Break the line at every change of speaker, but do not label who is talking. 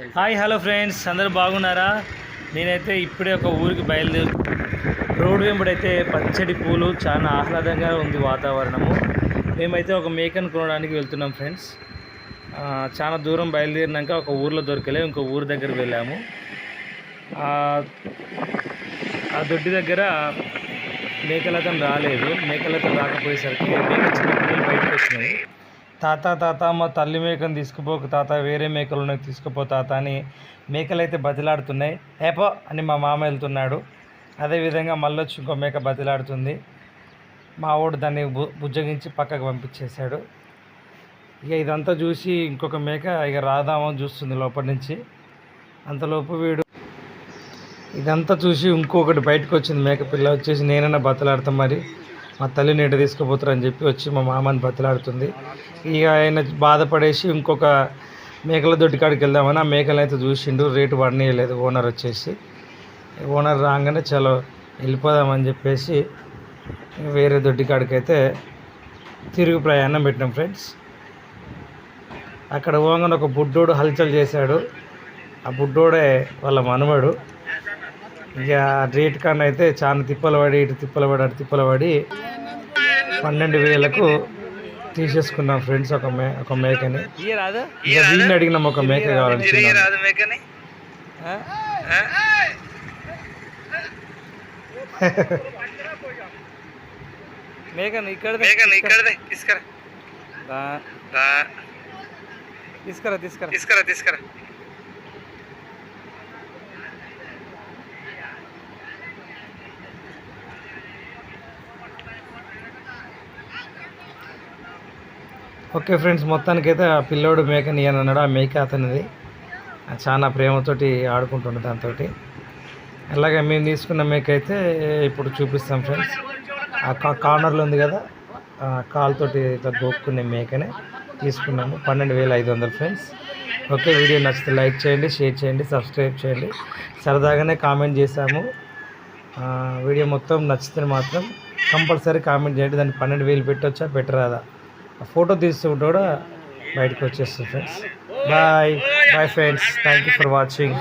Hi hello friends. అందరూ బాగున్నారా? నేనైతే ఇప్పుడే ఒక ఊరికి బయలుదేరు రోడ్డు వెంబడైతే పచ్చడి పూలు చాలా ఆహ్లాదంగా ఉంది వాతావరణము. మేమైతే ఒక మేకను కొనడానికి వెళ్తున్నాం ఫ్రెండ్స్. చాలా దూరం బయలుదేరినాక ఒక ఊర్లో దొరకలే ఇంకో ఊరి దగ్గర వెళ్ళాము. ఆ, దొడ్డి దగ్గర మేకలతం రాలేదు. మేకలతం రాకపోయేసరికి మేక చిన్న పిల్లలు బయటకు వచ్చినాయి తాత తాత మా తల్లి మేకను తీసుకుపోకు తాత వేరే మేకలు ఉన్నాయి తీసుకుపో తాత అని మేకలు అయితే బతిలాడుతున్నాయి. ఏపో అని మా మామ వెళ్తున్నాడు. అదేవిధంగా మళ్ళీ వచ్చి ఇంకో మేక బతిలాడుతుంది. మా వాడు దాన్ని బు బుజ్జగించి పక్కకు పంపించేశాడు. ఇక ఇదంతా చూసి ఇంకొక మేక ఇక రాదామో చూస్తుంది లోపల నుంచి. అంతలోపు వీడు ఇదంతా చూసి ఇంకొకటి బయటకు వచ్చింది మేక పిల్ల. వచ్చేసి నేనైనా బతలాడతాం మరి. మా తల్లి నీట తీసుకుపోతారని చెప్పి వచ్చి మా మామని బతలాడుతుంది. ఇక ఆయన బాధపడేసి ఇంకొక మేకల దొడ్డి కాడికి వెళ్దామని ఆ మేకలు అయితే చూసిండు. రేటు పడనీయలేదు. ఓనర్ వచ్చేసి ఓనర్ రాగానే చలో వెళ్ళిపోదామని చెప్పేసి వేరే దొడ్డికాడికి అయితే తిరుగు ప్రయాణం పెట్టినాం ఫ్రెండ్స్. అక్కడ పోగానే ఒక బుడ్డోడు హల్చల్ చేశాడు. ఆ బుడ్డోడే వాళ్ళ మనవడు. ఇక రేట్ కన్నా అయితే చాలా తిప్పలు పడి ఇటు తిప్పలు పడి అటు తిప్పలు పడి పన్నెండు వేలకు తీసేసుకున్నాం ఫ్రెండ్స్ ఒక మే ఒక మేకని. ఇక అడిగినాం ఒక మేక కావాలని? మేకను. ఇక్కడ
తీసుకురా
తీసుకురా. తీసుకురా
తీసుకురా.
ఓకే ఫ్రెండ్స్ మొత్తానికైతే ఆ పిల్లోడు మేకని అని అన్నాడు ఆ మేక అతనిది. చాలా ప్రేమతోటి ఆడుకుంటుండే దాంతో అలాగే మేము తీసుకున్న మేక అయితే ఇప్పుడు చూపిస్తాం ఫ్రెండ్స్. ఆ కా కార్నర్లో ఉంది కదా కాలుతోటి ఇట్లా గోక్కునే మేకనే తీసుకున్నాము. పన్నెండు వేల ఐదు వందలు ఫ్రెండ్స్. ఓకే వీడియో నచ్చితే లైక్ చేయండి షేర్ చేయండి సబ్స్క్రైబ్ చేయండి. సరదాగానే కామెంట్ చేశాము. వీడియో మొత్తం నచ్చితే మాత్రం కంపల్సరీ కామెంట్ చేయండి. దాన్ని పన్నెండు వేలు పెట్టొచ్చా పెట్టరాదా? ఫోటో తీస్తుంటే కూడా బయటకు వచ్చేస్తుంది friends bye bye friends thank you for watching